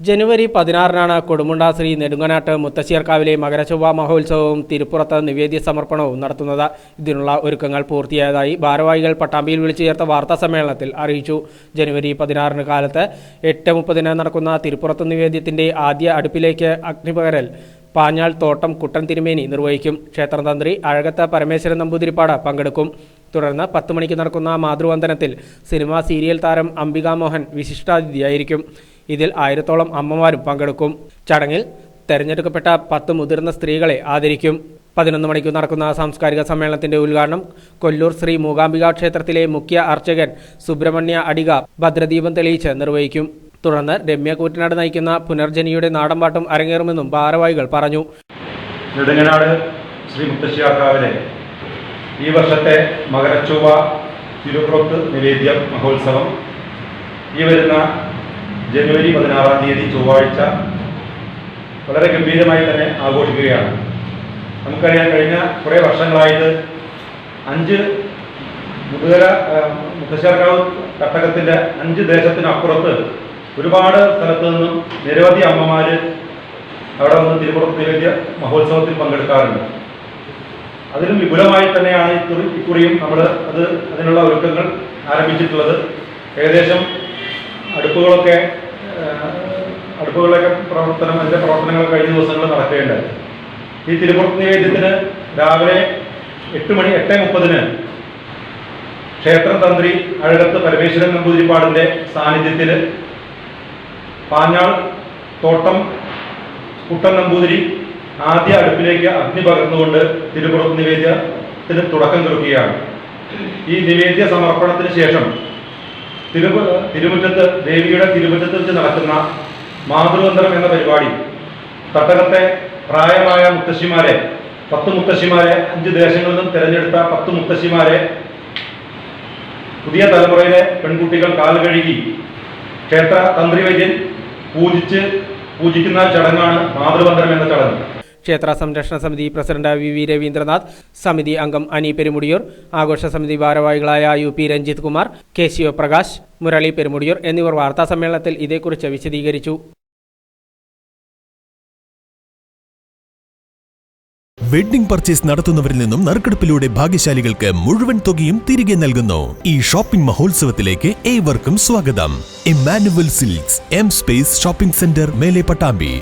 ജനുവരി പതിനാറിനാണ് കൊടുമുണ്ട ശ്രീ നെടുങ്ങനാട്ട് മുത്തശ്ശിയർക്കാവിലെ മകരശുഭ മഹോത്സവവും തിരുപ്പുറത്ത് നിവേദ്യ സമർപ്പണവും നടത്തുന്നത്. ഇതിനുള്ള ഒരുക്കങ്ങൾ പൂർത്തിയായതായി ഭാരവാഹികൾ പട്ടാമ്പിയിൽ വിളിച്ചു ചേർത്ത വാർത്താ സമ്മേളനത്തിൽ അറിയിച്ചു. ജനുവരി പതിനാറിന് കാലത്ത് എട്ട് മുപ്പതിന് നടക്കുന്ന തിരുപ്പുറത്ത് നിവേദ്യത്തിന്റെ ആദ്യ അടുപ്പിലേക്ക് അഗ്നിപകരൽ പാഞ്ഞാൾ തോട്ടം കുട്ടൻ തിരുമേനി നിർവഹിക്കും. ക്ഷേത്രതന്ത്രി അഴകത്ത പരമേശ്വരൻ നമ്പൂതിരിപ്പാട് പങ്കെടുക്കും. തുടർന്ന് പത്ത് മണിക്ക് നടക്കുന്ന മാതൃവന്ദനത്തിൽ സിനിമാ സീരിയൽ താരം അംബികാ മോഹൻ വിശിഷ്ടാതിഥിയായിരിക്കും. ഇതിൽ ആയിരത്തോളം അമ്മമാരും പങ്കെടുക്കും. ചടങ്ങിൽ തെരഞ്ഞെടുക്കപ്പെട്ട പത്ത് മുതിർന്ന സ്ത്രീകളെ ആദരിക്കും. പതിനൊന്ന് മണിക്ക് നടക്കുന്ന സാംസ്കാരിക സമ്മേളനത്തിന്റെ ഉദ്ഘാടനം കൊല്ലൂർ ശ്രീ മൂകാംബിക ക്ഷേത്രത്തിലെ മുഖ്യ അർച്ചകൻ സുബ്രഹ്മണ്യ അടിക ഭദ്രദീപം തെളിയിച്ച് നിർവഹിക്കും. തുടർന്ന് രമ്യ കൂറ്റനാട് നയിക്കുന്ന പുനർജനിയുടെ നാടൻപാട്ടും അരങ്ങേറുമെന്നും ഭാരവാഹികൾ പറഞ്ഞു. ശ്രീ മുത്തശ്ശിയാക്കാവിലെ ഈ വർഷത്തെ മകരച്ചൊവ്വ തിരുപ്രോത്ത് നിവേദ്യം മഹോത്സവം. ഈ വരുന്ന ജനുവരി പതിനാറാം തീയതി ചൊവ്വാഴ്ച വളരെ ഗംഭീരമായി തന്നെ ആഘോഷിക്കുകയാണ്. നമുക്കറിയാം കഴിഞ്ഞ കുറേ വർഷങ്ങളായിട്ട് അഞ്ച് മുതുകര മുത്തശ്ശേർക്കാവ് കട്ടകത്തിന്റെ അഞ്ച് ദേശത്തിനപ്പുറത്ത് ഒരുപാട് സ്ഥലത്തു നിന്നും നിരവധി അമ്മമാർ അവിടെ വന്ന് തിരുപ്പുറത്ത് വലിയ മഹോത്സവത്തിൽ പങ്കെടുക്കാറുണ്ട്. അതിലും വിപുലമായി തന്നെയാണ് ഇക്കുറി ഇക്കുറിയും നമ്മൾ അത് അതിനുള്ള ഒരുക്കങ്ങൾ ആരംഭിച്ചിട്ടുള്ളത്. ഏകദേശം അടുപ്പുകളൊക്കെ അടുപ്പുകളൊക്കെ പ്രവർത്തനം അതിന്റെ പ്രവർത്തനങ്ങൾ കഴിഞ്ഞ ദിവസങ്ങൾ നടക്കുകയുണ്ടായി. ഈ തിരുപ്പുറത്ത് നിവേദ്യത്തിന് രാവിലെ എട്ട് മണി എട്ട് മുപ്പതിന് ക്ഷേത്രം തന്ത്രി അഴകത്ത് പരമേശ്വരൻ നമ്പൂതിരിപ്പാടിന്റെ സാന്നിധ്യത്തിൽ പാഞ്ഞാൾ തോട്ടം കുട്ടൻ നമ്പൂതിരി ആദ്യ അടുപ്പിലേക്ക് അഗ്നി പകർന്നുകൊണ്ട് തിരുപ്പുറത്ത് നിവേദ്യത്തിന് തുടക്കം കുറിക്കുകയാണ്. ഈ നിവേദ്യ സമർപ്പണത്തിന് ശേഷം തിരു തിരുമുറ്റത്ത് ദേവിയുടെ തിരുമുറ്റത്ത് വെച്ച് നടക്കുന്ന മാതൃതന്ത്രം എന്ന പരിപാടി. തട്ടകത്തെ പ്രായമായ മുത്തശ്ശിമാരെ പത്ത് മുത്തശ്ശിമാരെ അഞ്ച് ദേശങ്ങളിൽ നിന്നും തിരഞ്ഞെടുത്ത പത്ത് മുത്തശ്ശിമാരെ പുതിയ തലമുറയിലെ പെൺകുട്ടികൾ കാൽ കഴുകി ക്ഷേത്ര തന്ത്രി വൈദ്യൻ പൂജിച്ച് പൂജിക്കുന്ന ചടങ്ങാണ് മാതൃബന്ധനം എന്ന ചടങ്ങ്. ക്ഷേത്ര സംരക്ഷണ സമിതി പ്രസിഡന്റ് വി വി രവീന്ദ്രനാഥ് സമിതി അംഗം അനി പെരുമുടിയൂർ ആഘോഷ സമിതി ഭാരവാഹികളായ U P Ranjith Kumar K Sivaprakash Murali Perumudiyur എന്നിവർ വാർത്താ സമ്മേളനത്തിൽ ഇതേക്കുറിച്ച് വിശദീകരിച്ചു. വെഡിംഗ് പർച്ചേസ് നടത്തുന്നവരിൽ നിന്നും നറുക്കെടുപ്പിലൂടെ ഭാഗ്യശാലികൾക്ക് മുഴുവൻ തുകയും തിരികെ നൽകുന്നു. ഈ ഷോപ്പിംഗ് മഹോത്സവത്തിലേക്ക് ഏവർക്കും സ്വാഗതം. Emmanuel Silks M Space shopping centre മേലെ പട്ടാമ്പി.